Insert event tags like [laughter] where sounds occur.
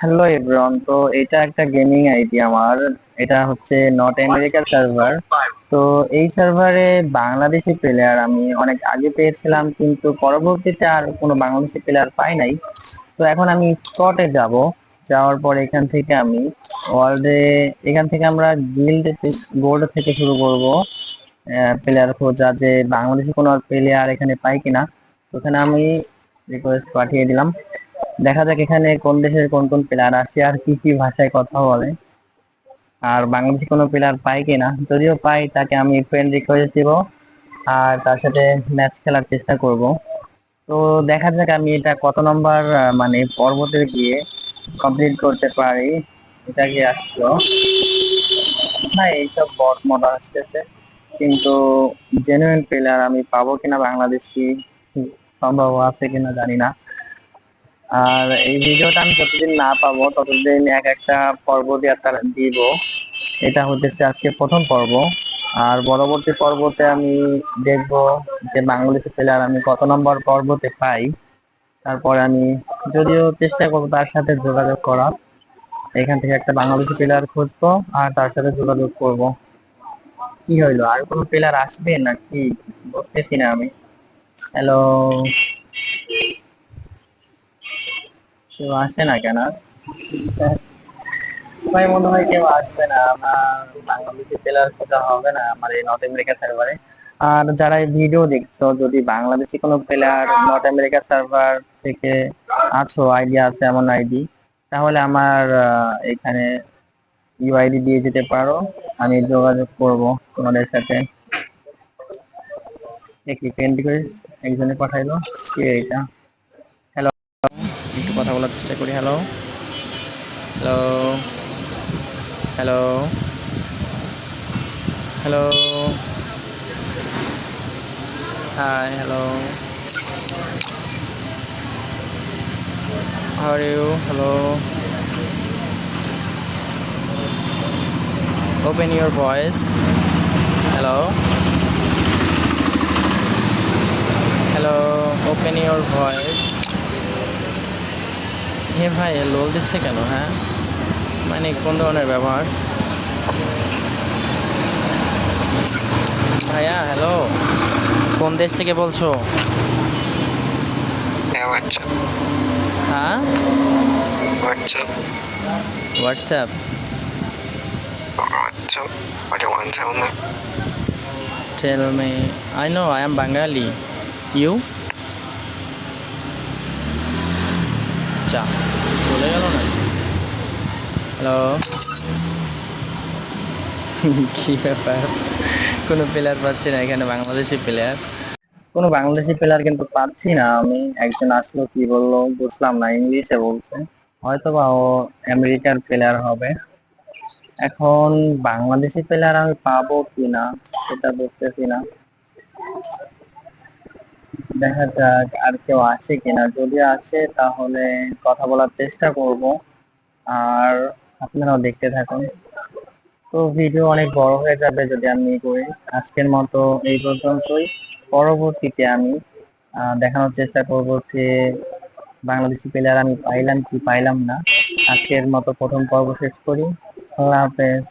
Hello everyone তো এটা একটা গেমিং আইডি আমার। এটা হচ্ছে নট আমেরিকার সার্ভার তো এই সার্ভারে বাংলাদেশি প্লেয়ার আমি অনেক আগে পেয়েছিলাম, কিন্তু পরবর্তীতে আর কোনো বাংলাদেশি প্লেয়ার পাই নাই। তো এখন আমি স্পটে যাব। যাওয়ার পর এখান থেকে আমি ওয়ার্ল্ডে এখান থেকে আমরা গিল্ড গোল্ড থেকে শুরু করব। প্লেয়ার খোঁজা যে বাংলাদেশি কোনো প্লেয়ার এখানে পাই কিনা। তো এখানে আমি রিকোয়েস্ট পাঠিয়ে দিলাম। দেখা যাক এখানে কোন দেশের কোন কোন প্লেয়ার আসে আর কি কি ভাষায় কথা বলে। আর বাংলাদেশি কোনো প্লেয়ার পাই কিনা? যদিও পাই তাকে আমি ফ্রেন্ড রিকোয়েস্ট দিব আর তার সাথে ম্যাচ খেলার চেষ্টা করব। তো দেখা যাক আমি এটা কত নম্বর মানে পর্বতে গিয়ে কমপ্লিট করতে পারি। এটা কি আসলো? না, এইসব বট মডা আসতেছে। কিন্তু জেনুইন প্লেয়ার আমি পাবো কিনা বাংলাদেশি, সম্ভব আছে কিনা জানি না। আর এই ভিডিওটা আমি যতদিন না পাবো, ততদিন এক একটা পর্ব দিয়ে তার দিব। এটা হতেছে আজকে প্রথম পর্ব। আর পরবর্তী পর্বতে আমি দেখব যে বাংলাদেশি প্লেয়ার আমি কত নম্বর পর্বতে পাই। তারপরে আমি যদিও চেষ্টা করব তার সাথে যোগাযোগ করার এখান থেকে একটা বাংলাদেশি প্লেয়ার খুঁজবো আর তার সাথে যোগাযোগ করব। কি হইল? আর কোনো প্লেয়ার আসবে নাকি? বুঝতেছি না আমি। হ্যালো কেউ আসে না কেন? ভাই, মনে হয় কেউ আসবে না। আমার বাংলাদেশি প্লেয়ার খোঁজা হবে না, আমার এই নর্থ আমেরিকা সার্ভারে আর যারা ভিডিও দেখছ, যদি বাংলাদেশি কোনো প্লেয়ার নর্থ আমেরিকা সার্ভার থেকে আছো, আইডি আছে, এমন আইডি, তাহলে আমার এখানে ইউআইডি দিয়ে যেতে পারো। আমি যোগাযোগ করব তোমাদের সাথে। একটি ফ্রেন্ড রিকোয়েস্ট একজনে পাঠাইলো। কি এটা? বলার চেষ্টা করি hello hello hello hello hi hello How are you? Hello. Open your voice. Hello. Hello. Open your voice. হে ভাই লোল দিচ্ছে কেন হ্যাঁ? মানে কোন ধরনের ব্যবহার? ভাইয়া হ্যালো কোন দেশ থেকে বলছো? হ্যাঁ what's up tell me I know I am Bengali you যা চলে গেল না হ্যালো [laughs] কি ব্যাপার? কোনো প্লেয়ার পাচ্ছি না এখানে বাংলাদেশি প্লেয়ার কোনো বাংলাদেশি প্লেয়ার কিন্তু পাচ্ছি না। আমি একজন আসলো কি বলল? বুঝলাম না ইংলিশে বলছে। হয়তো বা ও আমেরিকার প্লেয়ার হবে। এখন বাংলাদেশি প্লেয়ার আমি পাবো কিনা সেটা বুঝতেছি না। দেখা যাক আর কেউ আসে কিনা। যদি আসে, তাহলে কথা বলার চেষ্টা করব। আর আপনারাও দেখতে থাকুন। তো ভিডিও অনেক বড় হয়ে যাবে যদি আমি করি। আজকের মতো এই পর্যন্তই। পরবর্তীতে আমি দেখানোর চেষ্টা করব যে বাংলাদেশি প্লেয়ার আমি পাইলাম কি পাইলাম না। আজকের মতো প্রথম পর্ব শেষ করি। আল্লাহ হাফেজ।